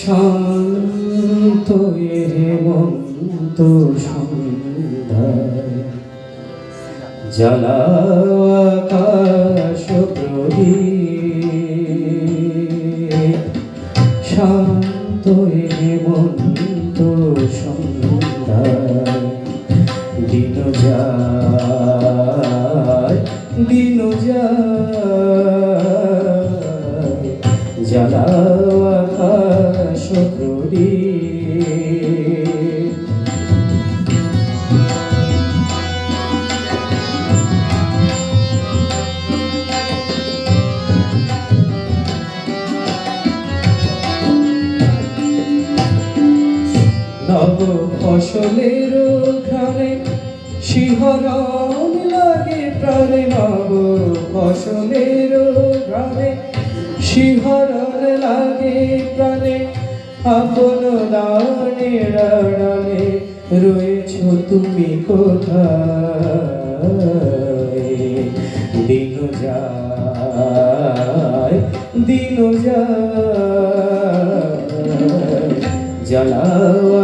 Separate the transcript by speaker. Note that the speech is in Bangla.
Speaker 1: শান্ত হেমন্ত সন্ধ্যায়। জ্বালা আকাশ প্রদীপ। শান্ত হেমন্ত সন্ধ্যায়। দিন যায় দিন যায়। জ্বালা প্রদীপ নব ফসলের ঘ্রাণে শিহরণ লাগে প্রাণে নব ফসলের ঘ্রাণে শিহরণ লাগে প্রাণে আপন দানে রাড়ালে রয়েছ তুমি কোথায়? দিন যায় দিন যায় জ্বালাও